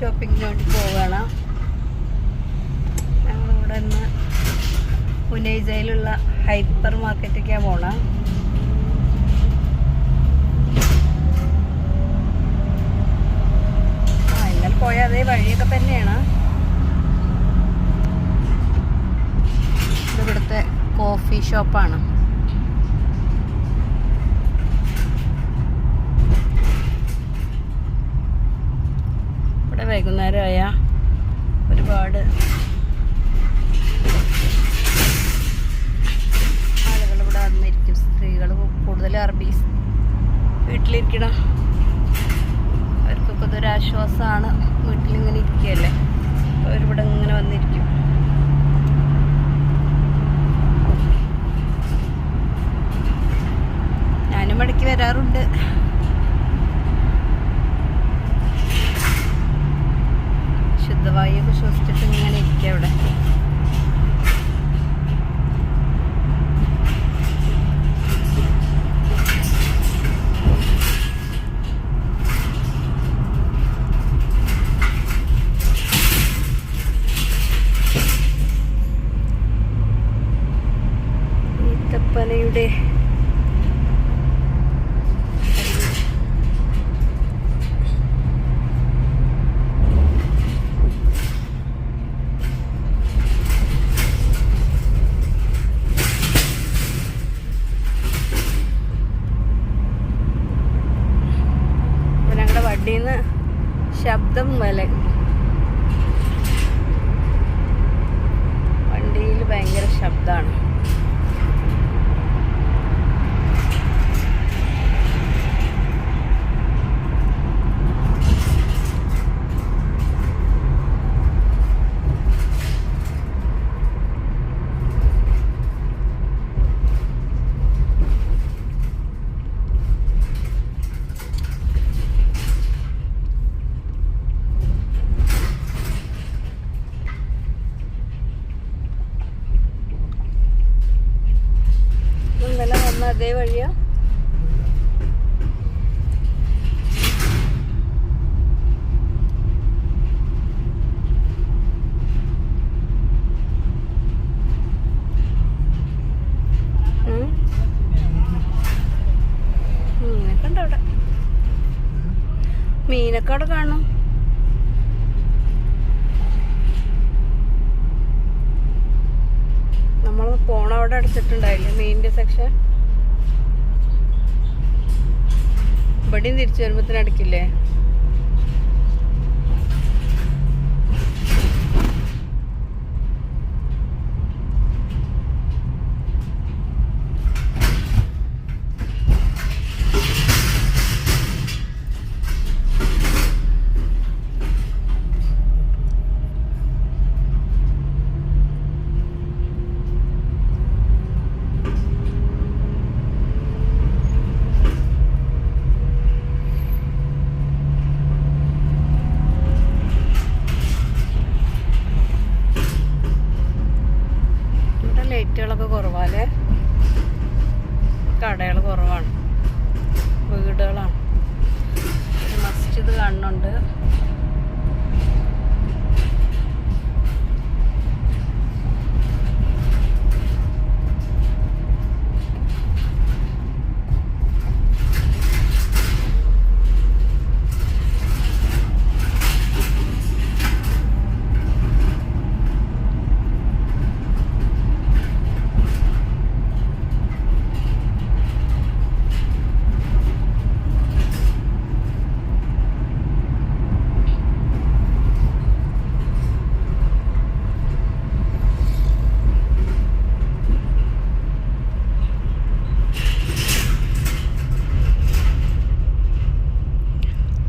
ഷോപ്പിങ്ങിന് വേണ്ടി പോവുകയാണ് ഞങ്ങളിവിടെ നിന്ന് ഉനൈജയിലുള്ള ഹൈപ്പർ മാർക്കറ്റിലേക്കാണ് ആ ഇന്നലെ പോയ അതേ വഴിയൊക്കെ തന്നെയാണ്. ഇത് ഇവിടുത്തെ കോഫി ഷോപ്പാണ് ഇവിടെ വൈകുന്നേരമായ ഒരുപാട് നിന്ന് ശബ്ദം മല വണ്ടിയിൽ ഭയങ്കര ശബ്ദമാണ് ഇന്നലെ വന്ന അതേ വഴിയാ? മീനക്കാട് കാണും. നമ്മൾ പോണ അവിടെ അടച്ചിട്ടുണ്ടായില്ലേ മീനിന്റെ സെക്ഷൻ ഇവിടെയും തിരിച്ചു വരുമ്പത്തിന് അടക്കില്ലേ കുറവാണ്. വീടുകളാണ്. മസ്ജിദ് കാണുന്നുണ്ട്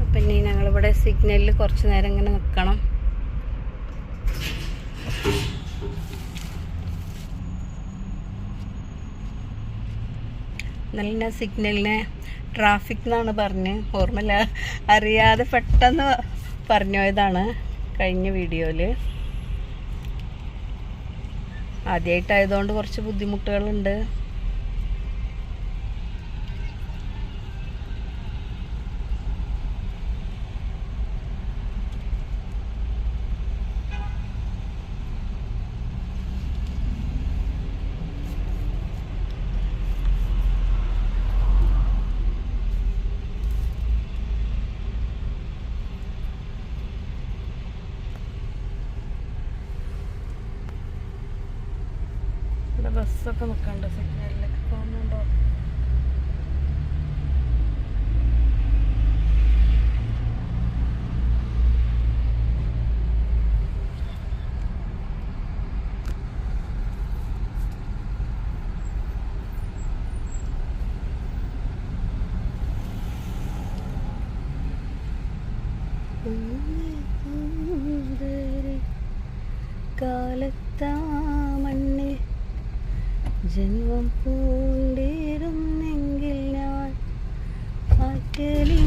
അപ്പം ഇനി ഞങ്ങളിവിടെ സിഗ്നലിൽ കുറച്ച് നേരം ഇങ്ങനെ നിൽക്കണം നല്ല സിഗ്നലിനെ ട്രാഫിക് എന്നാണ് പറഞ്ഞ്. ഓർമ്മയില്ല. അറിയാതെ പെട്ടെന്ന് പറഞ്ഞു പോയതാണ് കഴിഞ്ഞ വീഡിയോയിൽ ആദ്യമായിട്ടായതുകൊണ്ട് കുറച്ച് ബുദ്ധിമുട്ടുകളുണ്ട്. ഇവിടെ ബസ്സൊക്കെ നിൽക്കണ്ട സിഗ്നലിൽ പോകുന്നുണ്ടോ കാലത്താ ജന്മം പൂണ്ടിരുന്നെങ്കിൽ ഞാൻ ആറ്റലിൽ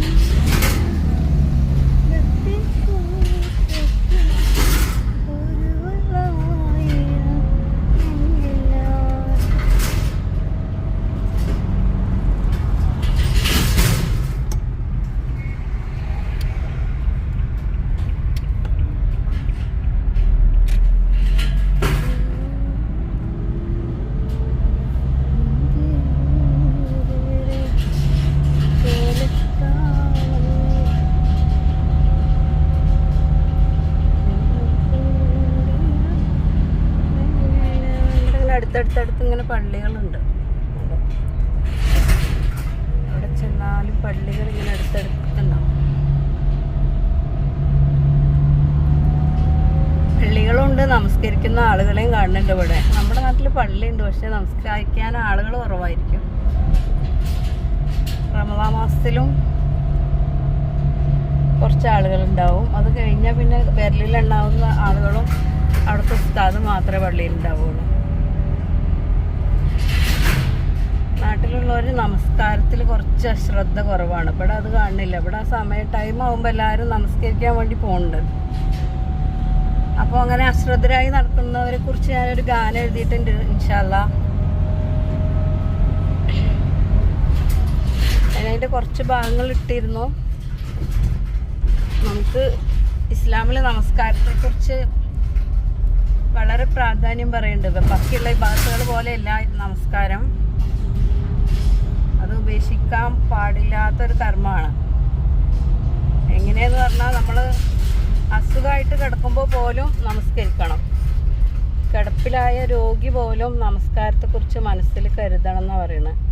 പള്ളികളുണ്ട്. അവിടെ ചെന്നാലും പള്ളികൾ ഇങ്ങനെ അടുത്തടുത്തുണ്ടാവും. പള്ളികളുണ്ട് നമസ്കരിക്കുന്ന ആളുകളെയും കാണുന്നുണ്ട് ഇവിടെ. നമ്മുടെ നാട്ടിൽ പള്ളിയുണ്ട് പക്ഷെ നമസ്കരിക്കാൻ ആളുകൾ കുറവായിരിക്കും. റമദാ മാസത്തിലും കുറച്ച് ആളുകളുണ്ടാവും. അത് കഴിഞ്ഞാൽ പിന്നെ വിരലിലുണ്ടാവുന്ന ആളുകളും അവിടുത്തെ ഉസ്താദ് മാത്രമേ പള്ളിയിൽ നാട്ടിലുള്ളവർ നമസ്കാരത്തിൽ കുറച്ച് അശ്രദ്ധ കുറവാണ്. ഇവിടെ അത് കാണുന്നില്ല ഇവിടെ സമയം ടൈം ആകുമ്പോൾ എല്ലാവരും നമസ്കരിക്കാൻ വേണ്ടി പോകുന്നുണ്ട് അപ്പോൾ അങ്ങനെ അശ്രദ്ധരായി നടക്കുന്നവരെ കുറിച്ച് ഞാനൊരു ഗാനം എഴുതിയിട്ടുണ്ട് ഇൻഷാല്ല അതിന്റെ കുറച്ച് ഭാഗങ്ങൾ ഇട്ടിരുന്നു. നമുക്ക് ഇസ്ലാമിലെ നമസ്കാരത്തെക്കുറിച്ച് വളരെ പ്രാധാന്യം പറയുന്നുണ്ട് ബാക്കിയുള്ള ഭാഷകൾ പോലെയല്ല നമസ്കാരം. അത് ഉപേക്ഷിക്കാൻ പാടില്ലാത്തൊരു കർമ്മമാണ്. എങ്ങനെയെന്ന് പറഞ്ഞാൽ നമ്മൾ അസുഖമായിട്ട് കിടക്കുമ്പോൾ പോലും നമസ്കരിക്കണം. കിടപ്പിലായ രോഗി പോലും നമസ്കാരത്തെക്കുറിച്ച് മനസ്സിൽ കരുതണം എന്ന് പറയുന്നത്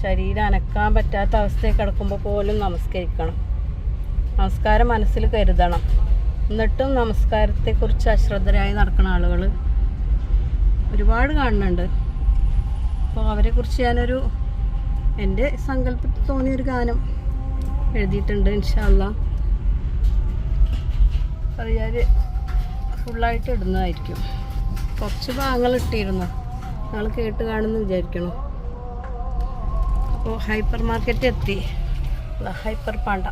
ശരീരം അനക്കാൻ പറ്റാത്ത അവസ്ഥയിൽ കിടക്കുമ്പോൾ പോലും നമസ്കരിക്കണം. നമസ്കാരം മനസ്സിൽ കരുതണം. എന്നിട്ടും നമസ്കാരത്തെക്കുറിച്ച് അശ്രദ്ധരായി നടക്കുന്ന ആളുകൾ ഒരുപാട് കാണുന്നുണ്ട്. അപ്പോൾ അവരെക്കുറിച്ച് ഞാനൊരു എന്റെ സങ്കല്പത്തിൽ തോന്നിയൊരു ഗാനം എഴുതിയിട്ടുണ്ട് ഇൻഷാല്ല അത് ഞാൻ ഫുള്ളായിട്ട് ഇടുന്നതായിരിക്കും. കുറച്ച് ഭാഗങ്ങൾ ഇട്ടിരുന്നു. നിങ്ങൾ കേട്ട് കാണുമെന്ന് വിചാരിക്കണം. അപ്പോൾ ഹൈപ്പർ മാർക്കറ്റ് എത്തി ഹൈപ്പർ പാണ്ട.